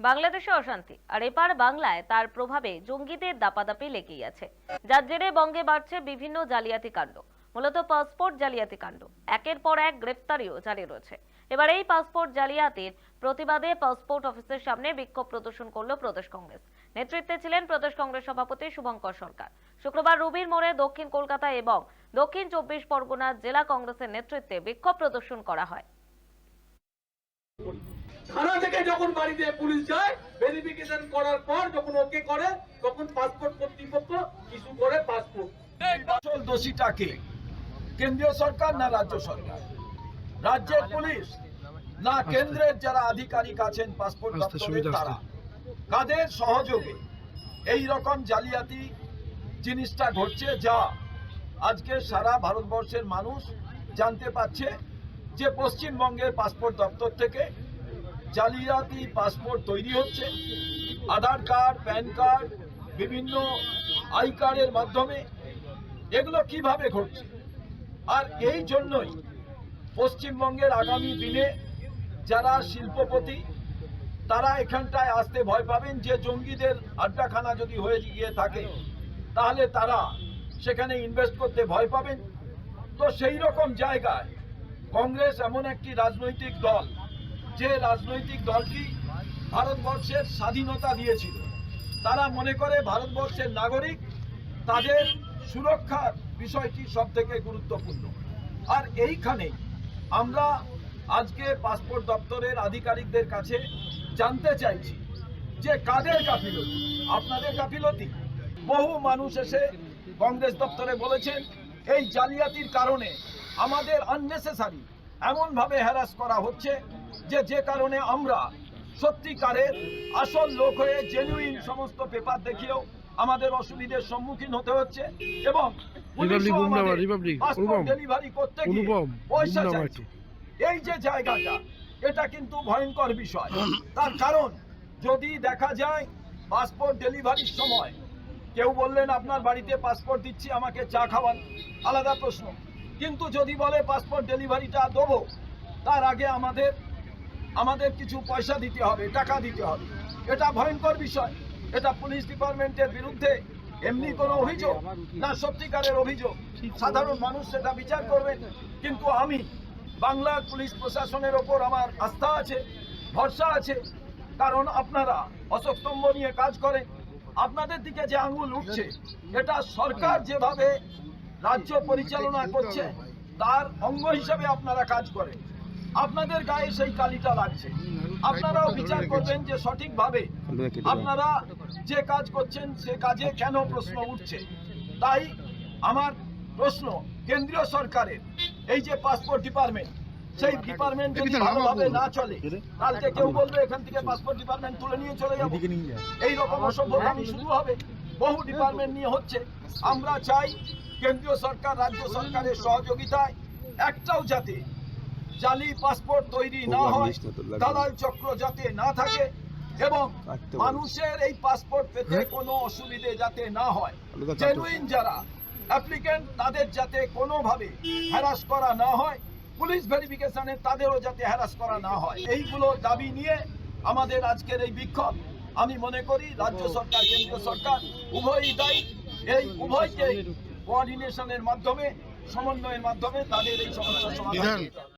বাংলাদেশে অশান্তি। আর এপার বাংলায় তার প্রভাবে জঙ্গিদের দাপাদাপি লেগেই আছে। যার জেরে বঙ্গে বাড়ছে বিভিন্ন জালিয়াতি কাণ্ড। মূলত পাসপোর্ট জালিয়াতি কাণ্ড। একের পর এক গ্রেফতারিও জারি রয়েছে। এবার এই পাসপোর্ট জালিয়াতির প্রতিবাদে পাসপোর্ট অফিসের সামনে বিক্ষোভ প্রদর্শন করল প্রদেশ কংগ্রেস। নেতৃত্বে ছিলেন প্রদেশ কংগ্রেস সভাপতি শুভঙ্কর সরকার। শুক্রবার রুবির মোড়ে দক্ষিণ কলকাতা এবং দক্ষিণ চব্বিশ পরগনা জেলা কংগ্রেসের নেতৃত্বে বিক্ষোভ প্রদর্শন করা হয়। থানা থেকে যখন বাড়িতে পুলিশ যায় ভেরিফিকেশন করার পর যখন ওকে করে তখন পাসপোর্ট কর্তৃপক্ষ ইস্যু করে পাসপোর্ট আসল দোষীটাকে কেন্দ্রীয় সরকার না রাজ্য সরকার? রাজ্যের পুলিশ না কেন্দ্রের যারা আধিকারিক আছেন পাসপোর্ট দপ্তরের সুবিধা তারা? কাদের সহযোগে এই রকম জালিয়াতি জিনিসটা ঘটছে যা আজকে সারা ভারতবর্ষের মানুষ জানতে পারছে যে পশ্চিমবঙ্গের পাসপোর্ট দপ্তর থেকে জালিয়াতি পাসপোর্ট তৈরি হচ্ছে। আধার কার্ড, প্যান কার্ড, বিভিন্ন আই কার্ডের মাধ্যমে এগুলো কীভাবে ঘটছে? আর এই জন্যই পশ্চিমবঙ্গের আগামী দিনে যারা শিল্পপতি, তারা এখানটায় আসতে ভয় পাবেন যে জঙ্গিদের আড্ডাখানা যদি হয়ে গিয়ে থাকে, তাহলে তারা সেখানে ইনভেস্ট করতে ভয় পাবেন। তো সেই রকম জায়গায় কংগ্রেস এমন একটি রাজনৈতিক দল যে রাজনৈতিক দলটি ভারতবর্ষের স্বাধীনতা দিয়েছিল, তারা মনে করে ভারতবর্ষের নাগরিক, তাদের সুরক্ষার বিষয়টি সব থেকে গুরুত্বপূর্ণ। আর এইখানে আমরা আজকে পাসপোর্ট দপ্তরের আধিকারিকদের কাছে জানতে চাইছি যে কাদের গাফিলতি? আপনাদের গাফিলতি? বহু মানুষ এসে কংগ্রেস দপ্তরে বলেছেন, এই জালিয়াতির কারণে আমাদের আননেসেসারি এমনভাবে হ্যারাস করা হচ্ছে যে যে কারণে আমরা সত্যিকারের আসল লোক হয়ে জেনুইন সমস্ত পেপার দেখিয়েও আমাদের অসুবিধার সম্মুখীন হতে হচ্ছে এবং রিপাবলিক গুমনামা, রিপাবলিক, অনুপম, ডেলিভারি করতে গিয়ে পয়সা চাইছে। এই যে জায়গাটা এটা কিন্তু ভয়ঙ্কর বিষয়। তার কারণ যদি দেখা যায় পাসপোর্ট ডেলিভারির সময় কেউ বললেন আপনার বাড়িতে পাসপোর্ট দিচ্ছি আমাকে চা খাওয়ান। আলাদা প্রশ্ন। কিন্তু যদি বলে পাসপোর্ট ডেলিভারিটা দেবো তার আগে আমাদের আমাদের কিছু পয়সা দিতে হবে, টাকা দিতে হবে। এটা ভয়ঙ্কর বিষয়। এটা পুলিশ ডিপার্টমেন্টের বিরুদ্ধে এমনি কোনো অভিযোগ না, সত্যিকারের অভিযোগ। সাধারণ মানুষ সেটা বিচার করবেন কিন্তু আমি, বাংলার পুলিশ প্রশাসনের ওপর আমার আস্থা আছে, ভরসা আছে। কারণ আপনারা অশোকস্তম্ভ নিয়ে কাজ করেন। আপনাদের দিকে যে আঙুল উঠছে, এটা সরকার যেভাবে রাজ্য পরিচালনা করছে, তার অঙ্গ হিসেবে আপনারা কাজ করেন। আপনাদের গায়ে সেই কালিটা লাগছে। আপনারাও বিচার করবেন যে সঠিকভাবে আপনারা যে কাজ করছেন সে কাজে কেন প্রশ্ন উঠছে? তাই আমার প্রশ্ন কেন্দ্রীয় সরকারের এই যে পাসপোর্ট ডিপার্টমেন্ট সেই ডিপার্টমেন্ট যদি ভালোভাবে না চলে কালকে কেউ বলবে এখান থেকে পাসপোর্ট ডিপার্টমেন্ট তুলে নিয়ে চলে যাব। এই রকম অসভ্যতামি শুরু হবে। বহু ডিপার্টমেন্ট নিয়ে হচ্ছে। আমরা চাই কেন্দ্রীয় সরকার রাজ্য সরকারের সহযোগিতায় একটাও যাতে জালি পাসপোর্ট তৈরি না হয় দালাল চক্র যাতে না থাকে এবং মানুষের এই পাসপোর্ট পেতে কোনো অসুবিধে যাতে না হয়। জেনুইন যারা অ্যাপ্লিকেন্ট তাদের যাতে কোনোভাবে হ্যারাস করা না হয় পুলিশ ভেরিফিকেশনে তাদেরও যাতে হ্যারাস করা না হয়। এইগুলো দাবি নিয়ে আমাদের আজকের এই বিক্ষোভ। আমি মনে করি রাজ্য সরকার কেন্দ্রীয় সরকার উভয়ই দায়ী। এই উভয়কে কোঅর্ডিনেশনের মাধ্যমে সমন্বয়ের মাধ্যমে তাদের এই সমস্যার সমাধান।